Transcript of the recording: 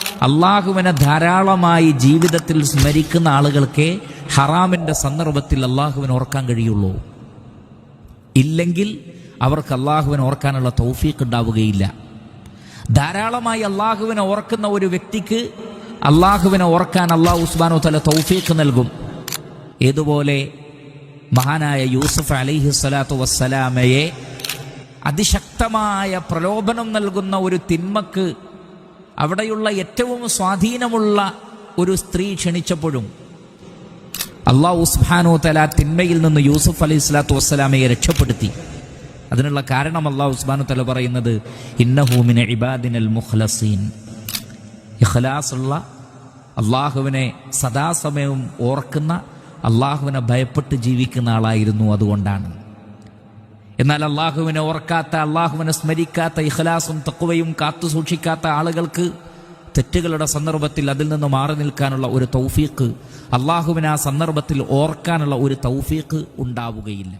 അള്ളാഹുവിനെ ധാരാളമായി ജീവിതത്തിൽ സ്മരിക്കുന്ന ആളുകൾക്കേ ഹറാമിന്റെ സന്ദർഭത്തിൽ അള്ളാഹുവിനെ ഓർക്കാൻ കഴിയുള്ളൂ. ഇല്ലെങ്കിൽ അവർക്ക് അള്ളാഹുവിനെ ഓർക്കാനുള്ള തൗഫീഖ് ഉണ്ടാവുകയില്ല. ധാരാളമായി അള്ളാഹുവിനെ ഓർക്കുന്ന ഒരു വ്യക്തിക്ക് അള്ളാഹുവിനെ ഓർക്കാൻ അള്ളാഹു ഉസ്മാനോ തല തൗഫീഖ് നൽകും. ഏതുപോലെ മഹാനായ യൂസഫ് അലിഹി സ്വലാത്തു വസ്സലാമയെ അതിശക്തമായ പ്രലോഭനം നൽകുന്ന ഒരു തിന്മക്ക് അവിടെയുള്ള ഏറ്റവും സ്വാധീനമുള്ള ഒരു സ്ത്രീ ക്ഷണിച്ചപ്പോഴും അള്ളാഹു ഉസ്ഹാനോ തല തിന്മയിൽ നിന്ന് യൂസുഫ് അലൈഹി സ്വലാത്തു വസ്സലാമയെ രക്ഷപ്പെടുത്തി. അതിനുള്ള കാരണം അള്ളാഹു ഉസ്ബാനു തല പറയുന്നത് ഇന്നഹൂമിന ഇബാദിനൽ മുഖ്ലസീൻ. ഇഖ്ലാസുള്ള അള്ളാഹുവിനെ സദാസമയവും ഓർക്കുന്ന അള്ളാഹുവിനെ ഭയപ്പെട്ട് ജീവിക്കുന്ന ആളായിരുന്നു അതുകൊണ്ടാണ്. എന്നാൽ അള്ളാഹുവിനെ ഓർക്കാത്ത അള്ളാഹുവിനെ സ്മരിക്കാത്ത ഇഖ്ലാസും തക്കുവയും കാത്തു സൂക്ഷിക്കാത്ത ആളുകൾക്ക് തെറ്റുകളുടെ സന്ദർഭത്തിൽ അതിൽ നിന്ന് മാറി നിൽക്കാനുള്ള ഒരു തൗഫീഖ് അള്ളാഹുവിനെ ആ സന്ദർഭത്തിൽ ഓർക്കാനുള്ള ഒരു തൗഫീഖ് ഉണ്ടാവുകയില്ല.